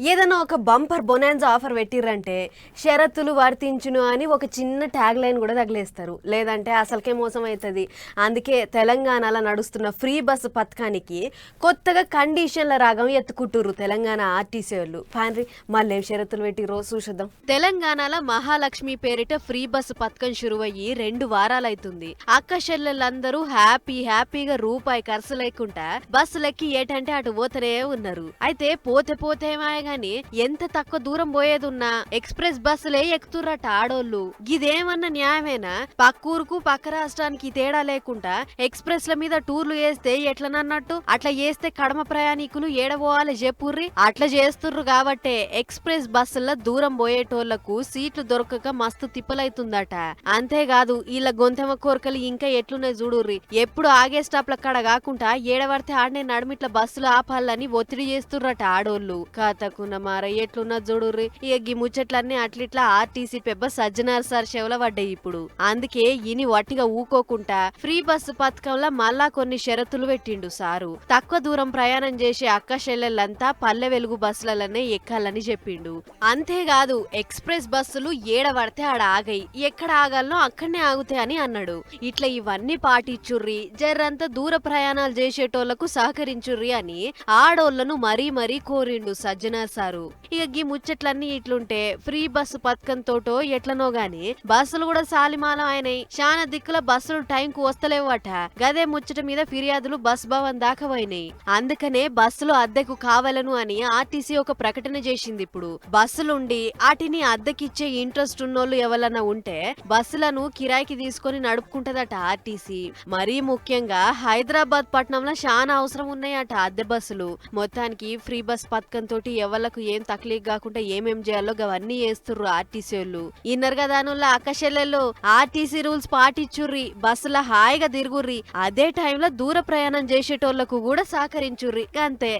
ఏదైనా ఒక bumper bonanza offer పెట్టిర్రంటే షరతులు వర్తించును అని ఒక చిన్న ట్యాగ్ లైన్ కూడా తగిలేస్తారు. లేదంటే అసలుకే మోసం అవుతుంది అందుకే తెలంగాణలో నడుస్తున్న ఫ్రీ బస్సు పథకానికి కొత్తగా కండిషన్ల రాగం ఎత్తుకుంటుర్రు తెలంగాణ ఆర్టీసీ వాళ్ళు. ఫ్యాన్రీ మళ్ళీ ఏం షరతులు పెట్టిర్రో చూసేద్దాం. తెలంగాణలో మహాలక్ష్మి పేరిట ఫ్రీ బస్సు పథకం షురువయ్యి రెండు వారాలైతుంది. అక్క చెల్లెళ్ళందరూ హ్యాపీ హ్యాపీగా రూపాయి ఖర్చు లేకుండా బస్సులెక్కి ఏటంటే అటు పోతనే ఉన్నారు. అయితే పోతే పోతే ఏమాయగా గాని ఎంత తక్కువ దూరం పోయేదున్నా ఎక్స్ప్రెస్ బస్సులే ఎక్కుతుర్రట ఆడోళ్ళు. గిదేమన్నా న్యాయమేనా? పక్కూరుకు పక్క రాష్ట్రానికి తేడా లేకుండా ఎక్స్ప్రెస్ ల మీద టూర్లు వేస్తే ఎట్లనన్నట్టు? అట్లా చేస్తే కడమ ప్రయాణికులు ఏడబోవాలి చెప్పుర్రి అట్లా చేస్తుర్రు కాబట్టే ఎక్స్ప్రెస్ బస్సుల దూరం పోయేటోళ్ళకు సీట్లు దొరకక మస్తు తిప్పలైతుందట. అంతేకాదు వీళ్ళ గొంతెమ కోరికలు ఇంకా ఎట్లున్నాయి చూడుర్రి ఎప్పుడు ఆగే స్టాప్ల కాడ కాకుండా ఏడవడితే ఆడనే నడుమిట్ల బస్సులు ఆపాలని ఒత్తిడి చేస్తుర్రట ఆడోళ్ళు. కాతకున్న మార ఎట్లున్నా చూడుర్రి. ఇక గీ ముచ్చట్లన్నీ అట్లిట్లా ఆర్టీసీ పెబ్బ సజ్జనార్ సార్ చెవుల పడ్డాయి ఇప్పుడు. అందుకే ఇని వట్టిగా ఊకోకుండా ఫ్రీ బస్సు పథకంలో మళ్ళా కొన్ని షరతులు పెట్టిండు సారు. తక్కువ దూరం ప్రయాణం చేసే అక్క చెల్లెళ్ళంతా పల్లె వెలుగు బస్సులనే ఎక్కాలని చెప్పిండు. అంతేకాదు ఎక్స్ప్రెస్ బస్సులు ఏడబడితే ఆడ ఆగాయి. ఎక్కడ ఆగాలనో అక్కడనే ఆగుతాయి అని అన్నాడు. ఇట్లా ఇవన్నీ పాటించుర్రి. జర్రంతా దూర ప్రయాణాలు చేసేటోళ్ళకు సహకరించుర్రి అని ఆడోళ్ళను మరీ మరీ కోరిండు సజ్జనార్ సారు ఇక గీ ముచ్చట్లన్నీ ఇట్లుంటే ఫ్రీ బస్సు పథకం తోటో ఎట్లనో గాని బస్సులు కూడా సాలిమాలం అయినాయి. చాలా దిక్కుల బస్సులు టైం కు వస్తలేవట. గదే ముచ్చట మీద ఫిర్యాదులు బస్ భవన్ దాకా పోయినాయి. అందుకనే బస్సులు అద్దెకు కావాలను అని ఆర్టీసీ ఒక ప్రకటన చేసింది ఇప్పుడు. బస్సులుండి వాటిని అద్దెకిచ్చే ఇంట్రెస్ట్ ఉన్నోళ్ళు ఎవరన్నా ఉంటే బస్సులను కిరాయికి తీసుకొని నడుపుకుంటదట ఆర్టీసీ. మరీ ముఖ్యంగా హైదరాబాద్ పట్టణంలో చాలా అవసరం ఉన్నాయట అద్దె బస్సులు. మొత్తానికి ఫ్రీ బస్ పథకం తోటి ఎవరికి ఏం తక్లీఫ్ కాకుండా ఏమేం చేయాలో అవన్నీ చేస్తుర్రు ఆర్టీసీ వాళ్ళు. ఇన్నర్ దానిలో అక్కశెల్లెళ్ళు ఆర్టీసీ రూల్స్ పాటించుర్రి. బస్సుల హాయిగా తిరుగుర్రి. అదే టైంలో దూర ప్రయాణం చేసేటోళ్ళకు కూడా సహకరించుర్రి. అంతే